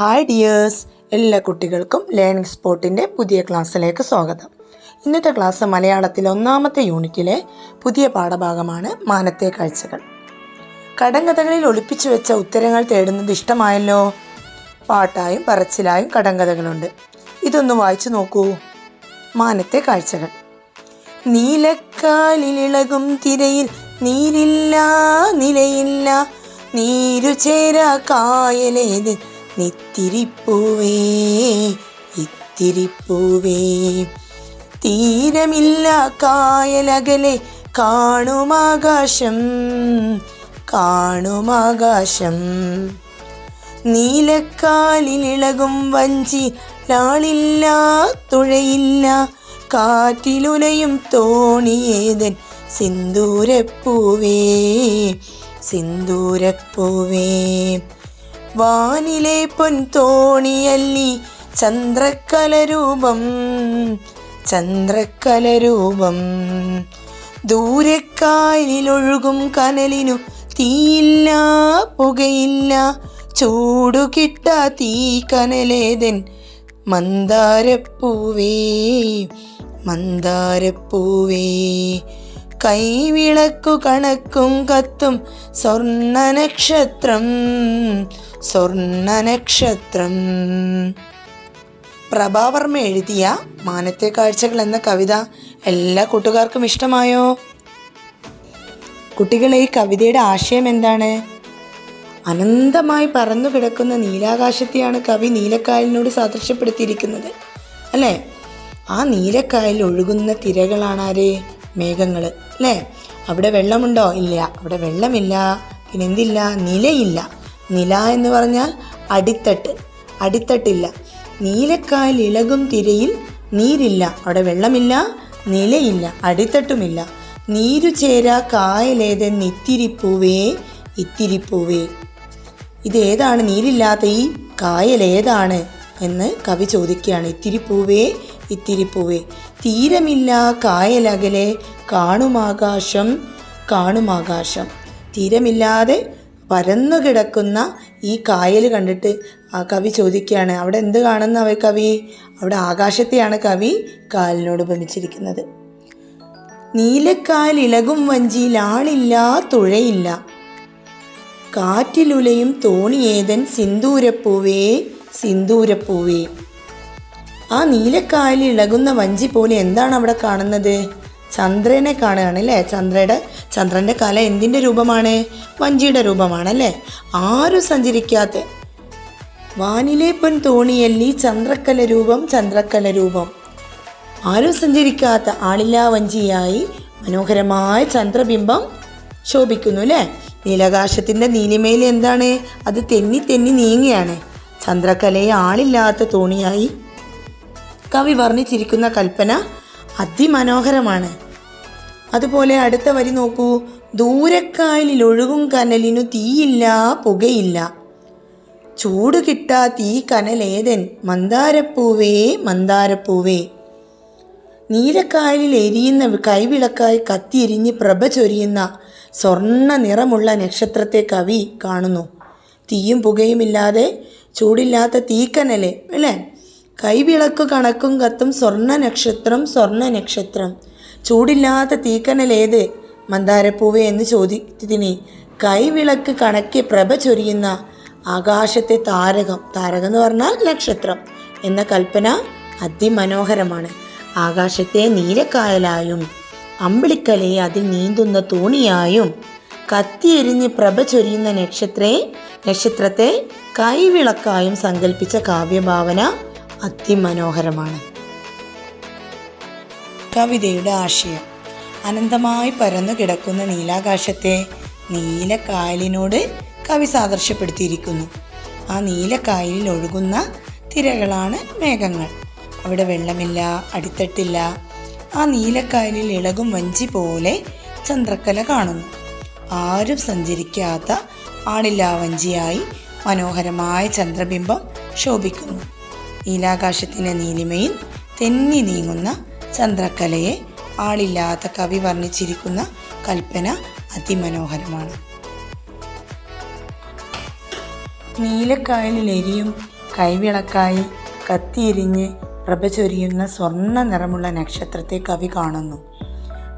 Hi dears എല്ലാ കുട്ടികൾക്കും learning സ്പോട്ടിന്റെ പുതിയ ക്ലാസ്സിലേക്ക് സ്വാഗതം. ഇന്നത്തെ ക്ലാസ് മലയാളത്തിലെ ഒന്നാമത്തെ യൂണിറ്റിലെ പുതിയ പാഠഭാഗമാണ് മാനത്തെ കാഴ്ചകൾ. കടങ്കഥകളിൽ ഒളിപ്പിച്ചു വെച്ച ഉത്തരങ്ങൾ തേടുന്നത് ഇഷ്ടമായല്ലോ? പാട്ടായും പറച്ചിലായും കടങ്കഥകളുണ്ട്. ഇതൊന്ന് വായിച്ചു നോക്കൂ. മാനത്തെ കാഴ്ചകൾ. നീലക്കാലിളകും തിരയിൽ നീരില്ല നിലയില്ല നീരു ചേരാ നിത്തിരിപ്പൂവേ ഇത്തിരിപ്പൂവേ. തീരമില്ല കായലകലെ കാണുമാകാശം കാണുമാകാശം. നീലക്കാലിലിളകും വഞ്ചി ലാളില്ല തുഴയില്ല. കാറ്റിലുലയും തോണിയേതൻ സിന്ദൂരപ്പൂവേ സിന്ദൂരപ്പൂവേ. വാനിലെ പൊൻതോണിയല്ലി ചന്ദ്രക്കലരൂപം ചന്ദ്രക്കലരൂപം. ദൂരക്കായലിലൊഴുകും കനലിനു തീയില്ല പുകയില്ല ചൂടു കിട്ട തീ കനലേതൻ മന്ദാരപ്പൂവേ മന്ദാരപ്പൂവേ. കൈവിളക്കു കണക്കും കത്തും സ്വർണ നക്ഷത്രം സ്വർണ നക്ഷത്രം. പ്രഭാവർമ്മ എഴുതിയ മാനത്തെ കാഴ്ചകൾ എന്ന കവിത എല്ലാ കൂട്ടുകാർക്കും ഇഷ്ടമായോ? കുട്ടികളെ ഈ കവിതയുടെ ആശയം എന്താണ്? അനന്തമായി പറന്നു കിടക്കുന്ന നീലാകാശത്തെയാണ് കവി നീലക്കായലിനോട് സാദൃശ്യപ്പെടുത്തിയിരിക്കുന്നത് അല്ലേ? ആ നീലക്കായലിൽ ഒഴുകുന്ന തിരകളാണാരേ മേഘങ്ങൾ അല്ലേ? അവിടെ വെള്ളമുണ്ടോ? ഇല്ല. അവിടെ വെള്ളമില്ല. പിന്നെ എന്തില്ല നിലയില്ല. നില എന്ന് പറഞ്ഞാൽ അടിത്തട്ട്. അടിത്തട്ടില്ല. നീലക്കായൽ ഇളകും തിരയിൽ നീരില്ല. അവിടെ വെള്ളമില്ല നിലയില്ല അടിത്തട്ടുമില്ല. നീരു ചേരാ കായലേതെ നിത്തിരിപ്പൂവേ ഇത്തിരിപ്പൂവേ. ഇതേതാണ് നീരില്ലാത്ത ഈ കായലേതാണ് എന്ന് കവി ചോദിക്കുകയാണ്. ഇത്തിരിപ്പൂവേ ഇത്തിരിപ്പൂവേ. തീരമില്ല കായലകലെ കാണുമാകാശം കാണുമാകാശം. തീരമില്ലാതെ പരന്നു കിടക്കുന്ന ഈ കായൽ കണ്ടിട്ട് ആ കവി ചോദിക്കുകയാണ് അവിടെ എന്ത് കാണുന്ന അവ കവി? അവിടെ ആകാശത്തെയാണ് കവി കാലിനോട് ബന്ധിച്ചിരിക്കുന്നത് നീലക്കാൽ ഇളകും വഞ്ചിയിൽ ആളില്ല തുഴയില്ല. കാറ്റിലുലയും തോണിയേതൻ സിന്ദൂരപ്പൂവേ സിന്ദൂരപ്പൂവേ. ആ നീലക്കായലിൽ ഇളകുന്ന വഞ്ചി പോലെ എന്താണ് അവിടെ കാണുന്നത്? ചന്ദ്രനെ കാണുകയാണ് അല്ലേ ചന്ദ്രയുടെ ചന്ദ്രന്റെ കല എന്തിന്റെ രൂപമാണ്? വഞ്ചിയുടെ രൂപമാണ് അല്ലേ ആരും സഞ്ചരിക്കാത്ത വാനിലെ പൊൻ തോണിയല്ലി ചന്ദ്രക്കല രൂപം ചന്ദ്രക്കല രൂപം. ആരും സഞ്ചരിക്കാത്ത ആളില്ലാ വഞ്ചിയായി മനോഹരമായ ചന്ദ്രബിംബം ശോഭിക്കുന്നു അല്ലേ? നീലാകാശത്തിന്റെ നീലിമയിൽ എന്താണ്? അത് തെന്നി തെന്നി നീങ്ങിയാണ് ചന്ദ്രക്കലയെ ആളില്ലാത്ത തോണിയായി കവി വർണിച്ചിരിക്കുന്ന കൽപ്പന അതിമനോഹരമാണ്. അതുപോലെ അടുത്ത വരി നോക്കൂ. ദൂരക്കായലിൽ ഒഴുകും കനലിനു തീയില്ല പുകയില്ല. ചൂട് കിട്ടാ തീ കനലേതൻ മന്ദാരപ്പൂവേ മന്ദാരപ്പൂവേ. നീലക്കായലിൽ എരിയുന്ന കൈവിളക്കായി കത്തിയെരിഞ്ഞ് പ്രഭ ചൊരിയുന്ന സ്വർണ നിറമുള്ള നക്ഷത്രത്തെ കവി കാണുന്നു. തീയും പുകയുമില്ലാതെ ചൂടില്ലാത്ത തീക്കനലെ അല്ലേ? കൈവിളക്ക് കണക്കും കത്തും സ്വർണ നക്ഷത്രം സ്വർണ നക്ഷത്രം. ചൂടില്ലാത്ത തീക്കനലേത്? മന്ദാരപ്പൂവേ എന്ന് ചോദിച്ചതിന് കൈവിളക്ക് കണക്കി പ്രഭ ചൊരിയുന്ന ആകാശത്തെ താരകം. താരകം എന്ന് പറഞ്ഞാൽ നക്ഷത്രം എന്ന കൽപ്പന അതിമനോഹരമാണ്. ആകാശത്തെ നീലക്കായലായും അമ്പിളിക്കലയെ അതിൽ നീന്തുന്ന തോണിയായും കത്തിയെരിഞ്ഞ് പ്രഭ ചൊരിയുന്ന നക്ഷത്രേ നക്ഷത്രത്തെ കൈവിളക്കായും സങ്കല്പിച്ച കാവ്യഭാവന അതിമനോഹരമാണ്. കവിതയുടെ ആശയം. അനന്തമായി പരന്നു കിടക്കുന്ന നീലാകാശത്തെ നീലക്കായലിനോട് കവി സാദൃശ്യപ്പെടുത്തിയിരിക്കുന്നു. ആ നീലക്കായലിൽ ഒഴുകുന്ന തിരകളാണ് മേഘങ്ങൾ. അവിടെ വെള്ളമില്ല അടിത്തട്ടില്ല. ആ നീലക്കായലിൽ ഇളകും വഞ്ചി പോലെ ചന്ദ്രക്കല കാണുന്നു. ആരും സഞ്ചരിക്കാത്ത ആളില്ലാ വഞ്ചിയായി മനോഹരമായ ചന്ദ്രബിംബം ശോഭിക്കുന്നു. നീലാകാശത്തിന്റെ നീലിമയിൽ തെന്നി നീങ്ങുന്ന ചന്ദ്രക്കലയെ ആളില്ലാത്ത കവി വർണിച്ചിരിക്കുന്ന കൽപ്പന അതിമനോഹരമാണ്. നീലക്കായലിലെരിയും കൈവിളക്കായി കത്തിയെരിഞ്ഞ് പ്രഭ ചൊരിയുന്ന സ്വർണ നിറമുള്ള നക്ഷത്രത്തെ കവി കാണുന്നു.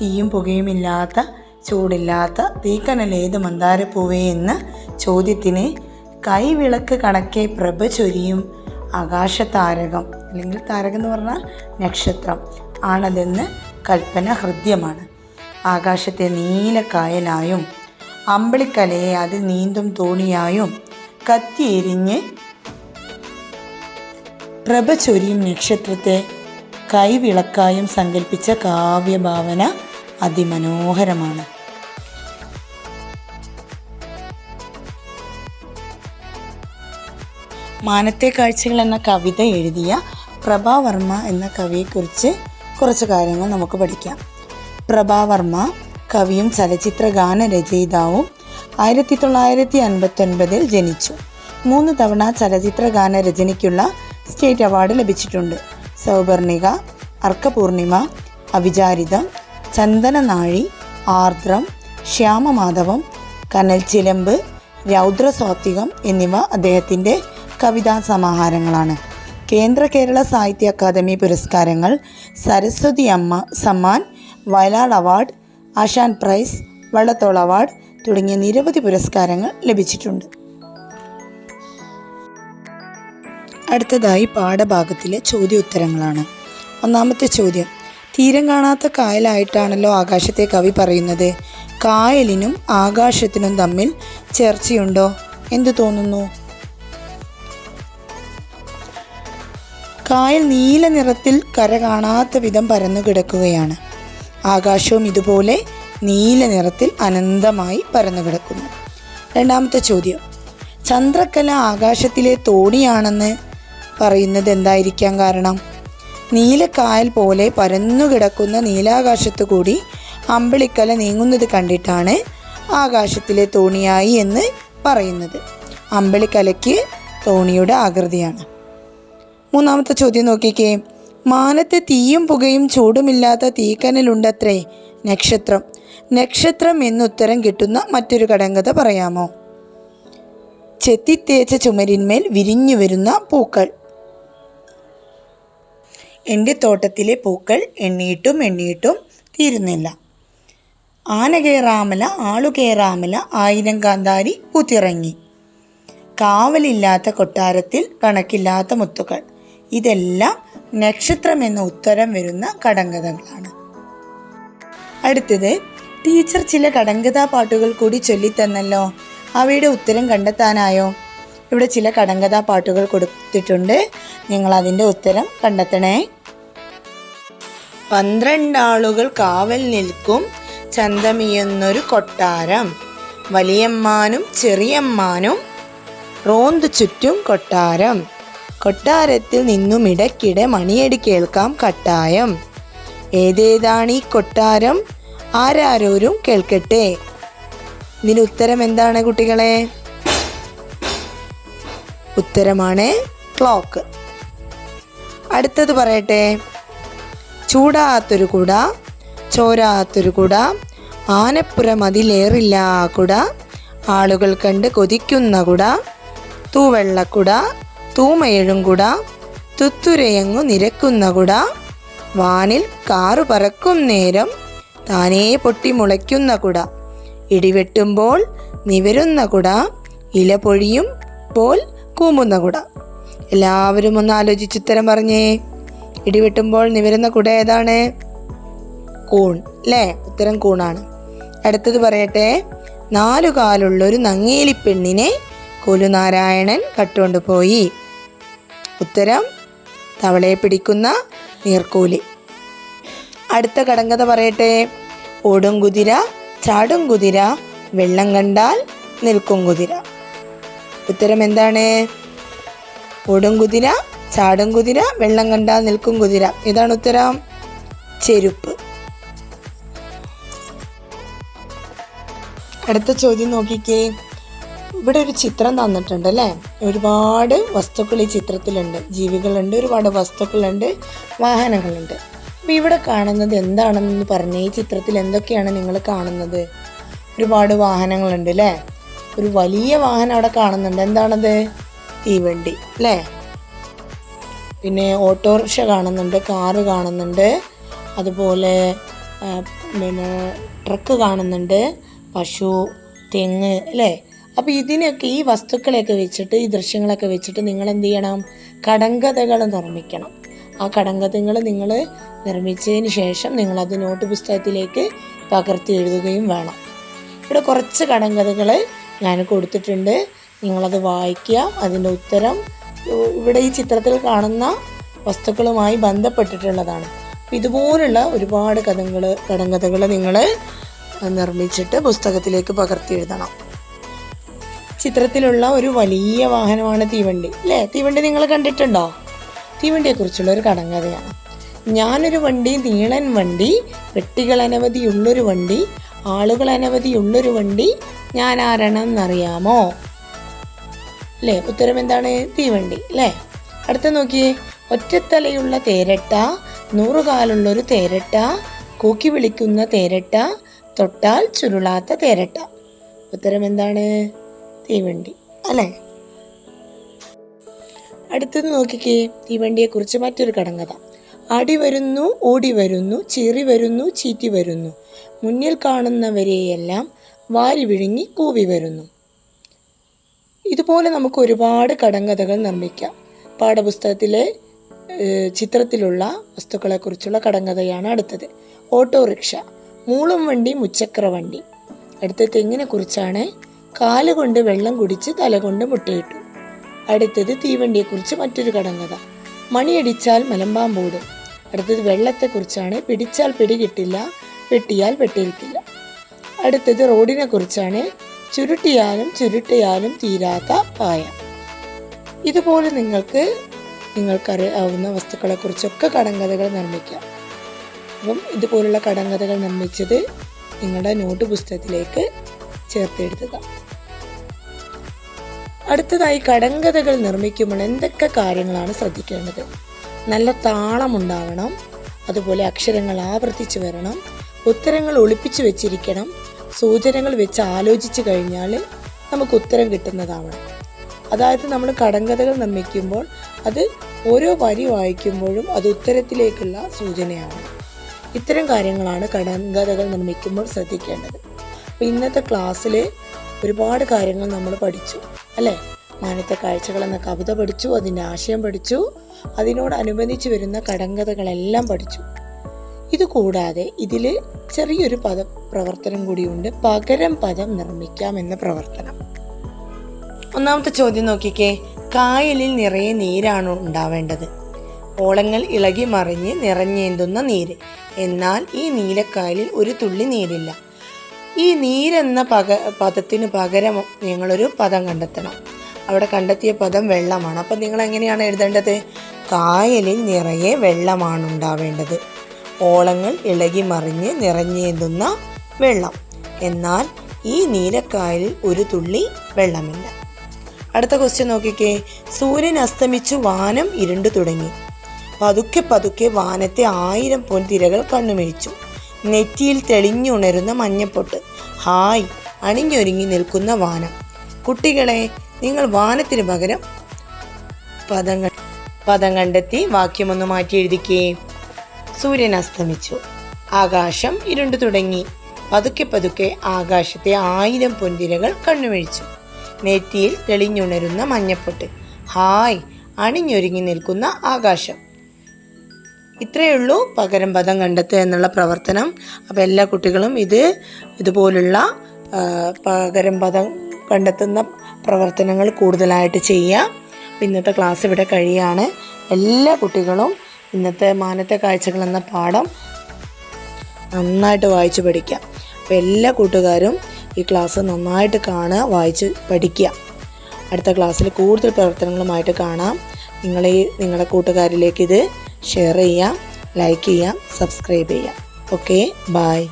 തീയും പുകയുമില്ലാത്ത ചൂടില്ലാത്ത തീക്കനലേത് മന്ദാരപ്പൂവേ എന്ന ചോദ്യത്തിന് കൈവിളക്ക് കണക്കെ പ്രഭ ചൊരിയും ആകാശതാരകം അല്ലെങ്കിൽ താരകം എന്ന് പറഞ്ഞാൽ നക്ഷത്രം ആണതെന്ന് കൽപ്പന ഹൃദ്യമാണ്. ആകാശത്തെ നീലക്കായലായും അമ്പിളിക്കലയെ അത് നീന്തും തോണിയായും കത്തിയെരിഞ്ഞ് പ്രഭ ചൊരിയും നക്ഷത്രത്തെ കൈവിളക്കായും സങ്കല്പിച്ച കാവ്യഭാവന അതിമനോഹരമാണ്. മാനത്തെ കാഴ്ചകൾ എന്ന കവിത എഴുതിയ പ്രഭാവർമ്മ എന്ന കവിയെക്കുറിച്ച് കുറച്ച് കാര്യങ്ങൾ നമുക്ക് പഠിക്കാം. പ്രഭാവർമ്മ കവിയും ചലച്ചിത്ര ഗാന രചയിതാവും ആയിരത്തി തൊള്ളായിരത്തി അൻപത്തൊൻപതിൽ ജനിച്ചു. മൂന്ന് തവണ ചലച്ചിത്ര ഗാന രചനയ്ക്കുള്ള സ്റ്റേറ്റ് അവാർഡ് ലഭിച്ചിട്ടുണ്ട്. സൗപർണിക അർക്കപൂർണിമ അവിചാരിതം ചന്ദനനാഴി ആർദ്രം ശ്യാമമാധവം കനൽ ചിലമ്പ് രൗദ്രസ്വാത്വികം എന്നിവ അദ്ദേഹത്തിന്റെ കവിതാ സമാഹാരങ്ങളാണ്. കേന്ദ്ര കേരള സാഹിത്യ അക്കാദമി പുരസ്കാരങ്ങൾ സരസ്വതി അമ്മ Samman Vayalar award Asan prize Vallathol award തുടങ്ങിയ നിരവധി പുരസ്കാരങ്ങൾ ലഭിച്ചിട്ടുണ്ട്. അടുത്തതായി പാഠഭാഗത്തിലെ ചോദ്യോത്തരങ്ങളാണ്. ഒന്നാമത്തെ ചോദ്യം തീരം കാണാത്ത കായലായിട്ടാണല്ലോ ആകാശത്തെ കവി പറയുന്നത്. കായലിനും ആകാശത്തിനും തമ്മിൽ ചേർച്ചയുണ്ടോ? എന്തു തോന്നുന്നു? കായൽ നീല നിറത്തിൽ കര കാണാത്ത വിധം പരന്നു കിടക്കുകയാണ്. ആകാശവും ഇതുപോലെ നീല നിറത്തിൽ അനന്തമായി പരന്നു കിടക്കുന്നു. രണ്ടാമത്തെ ചോദ്യം ചന്ദ്രക്കല ആകാശത്തിലെ തോണിയാണെന്ന് പറയുന്നത് എന്തായിരിക്കാം കാരണം? നീലക്കായൽ പോലെ പരന്നു കിടക്കുന്ന നീലാകാശത്തു കൂടി അമ്പിളിക്കല നീങ്ങുന്നത് കണ്ടിട്ടാണ് ആകാശത്തിലെ തോണിയായി എന്ന് പറയുന്നത്. അമ്പിളിക്കലയ്ക്ക് തോണിയുടെ ആകൃതിയാണ്. മൂന്നാമത്തെ ചോദ്യം നോക്കിക്കേ. മാനത്ത് തീയും പുകയും ചൂടുമില്ലാത്ത തീക്കനലുണ്ടത്രേ. നക്ഷത്രം. നക്ഷത്രം എന്നുത്തരം കിട്ടുന്ന മറ്റൊരു കടങ്കഥ പറയാമോ? ചെത്തിത്തേച്ച ചുമരിന്മേൽ വിരിഞ്ഞു വരുന്ന പൂക്കൾ. എന്റെ തോട്ടത്തിലെ പൂക്കൾ എണ്ണിയിട്ടും എണ്ണിയിട്ടും തീരുന്നില്ല. ആന കയറാമല ആളു കയറാമല ആയിരം കാന്താരി പൂത്തിറങ്ങി. കാവലില്ലാത്ത കൊട്ടാരത്തിൽ കണക്കില്ലാത്ത മുത്തുകൾ ഇതെല്ലാം നക്ഷത്രം എന്ന ഉത്തരം വരുന്ന കടങ്കഥകളാണ്. അടുത്തത് ടീച്ചർ ചില കടങ്കഥാ പാട്ടുകൾ കൂടി ചൊല്ലിത്തന്നല്ലോ. അവയുടെ ഉത്തരം കണ്ടെത്താനായോ? ഇവിടെ ചില കടങ്കഥാ പാട്ടുകൾ കൊടുത്തിട്ടുണ്ട്. നിങ്ങൾ അതിന്റെ ഉത്തരം കണ്ടെത്തണേ. പന്ത്രണ്ടാളുകൾ കാവൽ നിൽക്കും ചന്തമിയെന്നൊരു കൊട്ടാരം. വലിയമ്മാനും ചെറിയമ്മാനും റോന്തു ചുറ്റും കൊട്ടാരം. കൊട്ടാരത്തിൽ നിന്നും ഇടയ്ക്കിടെ മണിയടി കേൾക്കാം കട്ടായം. ഏതേതാണീ കൊട്ടാരം? ആരാരോരും കേൾക്കട്ടെ. ഇതിന് ഉത്തരം എന്താണ് കുട്ടികളെ? ഉത്തരമാണ് ക്ലോക്ക്. അടുത്തത് പറയട്ടെ. ചൂടാത്തൊരു കുട ചോരാത്തൊരു കുട ആനപ്പുറം അതിലേറില്ല കുട ആളുകൾ കണ്ട് കൊതിക്കുന്ന കുട തൂവെള്ളക്കുട തൂമയെഴും കുട തുത്തുരയങ്ങു നിരക്കുന്ന കുട വാനിൽ കാറു പറക്കും നേരം താനേ പൊട്ടി മുളയ്ക്കുന്ന കുട. ഇടിവെട്ടുമ്പോൾ നിവരുന്ന കുട ഇല പൊഴിയും പോൽ കൂമ്പുന്ന കുട. എല്ലാവരും ഒന്ന് ആലോചിച്ച് ഉത്തരം പറഞ്ഞേ. ഇടിവെട്ടുമ്പോൾ നിവരുന്ന കുട ഏതാണ്? കൂൺ അല്ലേ ഉത്തരം കൂണാണ്. അടുത്തത് പറയട്ടെ. നാലു കാലുള്ളൊരു നങ്ങേലി പെണ്ണിനെ കൊലുനാരായണൻ കട്ടുകൊണ്ട് പോയി. ഉത്തരം തവളയെ പിടിക്കുന്ന നീർക്കൂലി. അടുത്ത കടങ്കഥ പറയട്ടെ. ഓടും കുതിര ചാടും കുതിര വെള്ളം കണ്ടാൽ നിൽക്കും കുതിര. ഉത്തരം എന്താണ്? ഓടും കുതിര ചാടും കുതിര വെള്ളം കണ്ടാൽ നിൽക്കും കുതിര. ഇതാണ് ഉത്തരം. ചെരുപ്പ്. അടുത്ത ചോദ്യം നോക്കിക്കേ. ഇവിടെ ഒരു ചിത്രം തന്നിട്ടുണ്ട് അല്ലേ? ഒരുപാട് വസ്തുക്കൾ ഈ ചിത്രത്തിലുണ്ട്. ജീവികളുണ്ട് ഒരുപാട് വസ്തുക്കളുണ്ട് വാഹനങ്ങളുണ്ട്. അപ്പോൾ ഇവിടെ കാണുന്നത് എന്താണെന്ന് പറഞ്ഞ്. ഈ ചിത്രത്തിൽ എന്തൊക്കെയാണ് നിങ്ങൾ കാണുന്നത്? ഒരുപാട് വാഹനങ്ങളുണ്ട് അല്ലേ? ഒരു വലിയ വാഹനം അവിടെ കാണുന്നുണ്ട്. എന്താണത്? തീവണ്ടി അല്ലേ? പിന്നെ ഓട്ടോറിക്ഷ കാണുന്നുണ്ട് കാറ് കാണുന്നുണ്ട് അതുപോലെ പിന്നെ ട്രക്ക് കാണുന്നുണ്ട് പശു തെങ്ങ് അല്ലേ? അപ്പോൾ ഇതിനൊക്കെ ഈ വസ്തുക്കളെയൊക്കെ വെച്ചിട്ട് ഈ ദൃശ്യങ്ങളൊക്കെ വെച്ചിട്ട് നിങ്ങൾ എന്ത് ചെയ്യണം? കടങ്കഥകൾ നിർമ്മിക്കണം. ആ കടങ്കഥകൾ നിങ്ങൾ നിർമ്മിച്ചതിന് ശേഷം നിങ്ങൾ അത് നോട്ട് പുസ്തകത്തിലേക്ക് പകർത്തി എഴുതുകയും വേണം. ഇവിടെ കുറച്ച് കടങ്കഥകൾ ഞാൻ കൊടുത്തിട്ടുണ്ട്. നിങ്ങളത് വായിക്കുക അതിന്റെ ഉത്തരം. ഇവിടെ ഈ ചിത്രത്തിൽ കാണുന്ന വസ്തുക്കളുമായി ബന്ധപ്പെട്ടിട്ടുള്ളതാണ്. ഇതുപോലുള്ള ഒരുപാട് കഥകൾ കടങ്കഥകൾ നിങ്ങൾ നിർമ്മിച്ചിട്ട് പുസ്തകത്തിലേക്ക് പകർത്തി എഴുതണം. ചിത്രത്തിലുള്ള ഒരു വലിയ വാഹനമാണ് തീവണ്ടി. അല്ലേ തീവണ്ടി നിങ്ങൾ കണ്ടിട്ടുണ്ടോ? തീവണ്ടിയെക്കുറിച്ചുള്ള ഒരു കടങ്കഥയാണ്. ഞാനൊരു വണ്ടി നീളൻ വണ്ടി പെട്ടികൾ അനവധിയുള്ളൊരു വണ്ടി ആളുകൾ അനവധിയുള്ളൊരു വണ്ടി ഞാൻ ആരാണെന്നറിയാമോ അല്ലേ ഉത്തരം എന്താണ്? തീവണ്ടി. അല്ലേ അടുത്ത നോക്കിയേ. ഒറ്റത്തലയുള്ള തേരട്ട നൂറുകാലുള്ളൊരു തേരട്ട കൂക്കി വിളിക്കുന്ന തേരട്ട തൊട്ടാൽ ചുരുളാത്ത തേരട്ട. ഉത്തരം എന്താണ്? തീവണ്ടി അല്ലേ? അടുത്തത് നോക്കിക്കേ തീവണ്ടിയെക്കുറിച്ച് മറ്റൊരു കടങ്കഥ. അടി വരുന്നു ഓടി വരുന്നു ചീറി വരുന്നു ചീറ്റി വരുന്നു. മുന്നിൽ കാണുന്നവരെയെല്ലാം വാരി വിഴുങ്ങി കൂവി വരുന്നു. ഇതുപോലെ നമുക്ക് ഒരുപാട് കടങ്കഥകൾ നിർമ്മിക്കാം. പാഠപുസ്തകത്തിലെ ചിത്രത്തിലുള്ള വസ്തുക്കളെക്കുറിച്ചുള്ള കടങ്കഥയാണ് അടുത്തത്. ഓട്ടോറിക്ഷ മൂളും വണ്ടി മുച്ചക്ര വണ്ടി. അടുത്ത തെങ്ങിനെ കുറിച്ചാണ് കാലുകൊണ്ട് വെള്ളം കുടിച്ച് തലകൊണ്ട് മുട്ടയിട്ടു. അടുത്തത് തീവണ്ടിയെക്കുറിച്ച് മറ്റൊരു കടങ്കഥ. മണിയടിച്ചാൽ മലമ്പാമ്പോടും. അടുത്തത് വെള്ളത്തെക്കുറിച്ചാണ്. പിടിച്ചാൽ പിടികിട്ടില്ല. വെട്ടിയാൽ വെട്ടിയിരിക്കില്ല അടുത്തത് റോഡിനെ കുറിച്ചാണ് ചുരുട്ടിയാലും ചുരുട്ടിയാലും തീരാത്ത പായ. ഇതുപോലെ നിങ്ങൾക്ക് നിങ്ങൾക്കറിയാവുന്ന വസ്തുക്കളെക്കുറിച്ചൊക്കെ കടങ്കഥകൾ നിർമ്മിക്കാം. അപ്പം ഇതുപോലുള്ള കടങ്കഥകൾ നിർമ്മിച്ചത് നിങ്ങളുടെ നോട്ട് പുസ്തകത്തിലേക്ക് ചേർത്തെഴുതുക അടുത്തതായി കടങ്കഥകൾ നിർമ്മിക്കുമ്പോൾ എന്തൊക്കെ കാര്യങ്ങളാണ് ശ്രദ്ധിക്കേണ്ടത്? നല്ല താളമുണ്ടാവണം അതുപോലെ അക്ഷരങ്ങൾ ആവർത്തിച്ച് വരണം ഉത്തരങ്ങൾ ഒളിപ്പിച്ചു വെച്ചിരിക്കണം സൂചനകൾ വെച്ച് ആലോചിച്ച് കഴിഞ്ഞാൽ നമുക്ക് ഉത്തരം കിട്ടുന്നതാവണം അതായത് നമ്മൾ കടങ്കഥകൾ നിർമ്മിക്കുമ്പോൾ അത് ഓരോ വരി വായിക്കുമ്പോഴും അത് ഉത്തരത്തിലേക്കുള്ള സൂചനയാണ്. ഇത്തരം കാര്യങ്ങളാണ് കടങ്കഥകൾ നിർമ്മിക്കുമ്പോൾ ശ്രദ്ധിക്കേണ്ടത്. അപ്പോൾ ഇന്നത്തെ ക്ലാസ്സിൽ ഒരുപാട് കാര്യങ്ങൾ നമ്മൾ പഠിച്ചു. അല്ലേ? മാനത്തെ കാഴ്ചകൾ എന്ന കവിത പഠിച്ചു അതിന്റെ ആശയം പഠിച്ചു അതിനോടനുബന്ധിച്ച് വരുന്ന കടങ്കഥകളെല്ലാം പഠിച്ചു. ഇതുകൂടാതെ ഇതിൽ ചെറിയൊരു പദ പ്രവർത്തനം കൂടിയുണ്ട്. പകരം പദം നിർമ്മിക്കാം എന്ന പ്രവർത്തനം. ഒന്നാമത്തെ ചോദ്യം നോക്കിക്കേ. കായലിൽ നിറയെ നീരാണ് ഉണ്ടാവേണ്ടത്? ഓളങ്ങൾ ഇളകി മറിഞ്ഞ് നിറഞ്ഞേന്തുന്ന നീര്. എന്നാൽ ഈ നീലക്കായലിൽ ഒരു തുള്ളി നീരില്ല. ഈ നീരെന്ന പക പദത്തിന് പകരം നിങ്ങളൊരു പദം കണ്ടെത്തണം. അവിടെ കണ്ടെത്തിയ പദം വെള്ളമാണ്. അപ്പം നിങ്ങൾ എങ്ങനെയാണ് എഴുതേണ്ടത്? കായലിൽ നിറയെ വെള്ളമാണ് ഉണ്ടാവേണ്ടത്. ഓളങ്ങൾ ഇളകി മറിഞ്ഞ് നിറഞ്ഞേന്തുന്ന വെള്ളം. എന്നാൽ ഈ നീലക്കായലിൽ ഒരു തുള്ളി വെള്ളമില്ല. അടുത്ത ക്വസ്റ്റ്യൻ നോക്കിക്കേ. സൂര്യൻ അസ്തമിച്ചു വാനം ഇരുണ്ടു തുടങ്ങി. പതുക്കെ പതുക്കെ വാനത്തെ ആയിരം പൊൻതിരകൾ കണ്ണുമിഴിച്ചു. നെറ്റിയിൽ തെളിഞ്ഞുണരുന്ന മഞ്ഞപ്പൊട്ട്. ഹായ് അണിഞ്ഞൊരുങ്ങി നിൽക്കുന്ന വാനം. കുട്ടികളെ നിങ്ങൾ വാനത്തിന് പകരം പദങ്ങൾ പദം കണ്ടെത്തി വാക്യമൊന്ന് മാറ്റി എഴുതിക്കേ സൂര്യൻ അസ്തമിച്ചു. ആകാശം ഇരുണ്ടു തുടങ്ങി. പതുക്കെ പതുക്കെ ആകാശത്തെ ആയിരം പൊന്തിരകൾ കണ്ണുമിഴിച്ചു നെറ്റിയിൽ തെളിഞ്ഞുണരുന്ന മഞ്ഞപ്പൊട്ട്. ഹായ് അണിഞ്ഞൊരുങ്ങി നിൽക്കുന്ന ആകാശം. ഇത്രയേ ഉള്ളൂ. പകരം പദം കണ്ടെത്തുക എന്നുള്ള പ്രവർത്തനം. അപ്പോൾ എല്ലാ കുട്ടികളും ഇത് ഇതുപോലുള്ള പകരം പദം കണ്ടെത്തുന്ന പ്രവർത്തനങ്ങൾ കൂടുതലായിട്ട് ചെയ്യുക. ഇന്നത്തെ ക്ലാസ് ഇവിടെ കഴിയാണ്. എല്ലാ കുട്ടികളും ഇന്നത്തെ മാനത്തെ കാഴ്ചകൾ എന്ന പാഠം നന്നായിട്ട് വായിച്ചു പഠിക്കുക. അപ്പോൾ എല്ലാ കൂട്ടുകാരും ഈ ക്ലാസ് നന്നായിട്ട് കാണുക വായിച്ച് പഠിക്കുക. അടുത്ത ക്ലാസ്സിൽ കൂടുതൽ പ്രവർത്തനങ്ങളുമായിട്ട് കാണാം. നിങ്ങളെ നിങ്ങളുടെ കൂട്ടുകാരിലേക്ക് ഇത് ഷെയർ ചെയ്യാം ലൈക്ക് ചെയ്യാം സബ്സ്ക്രൈബ് ചെയ്യാം ഓക്കെ ബായ്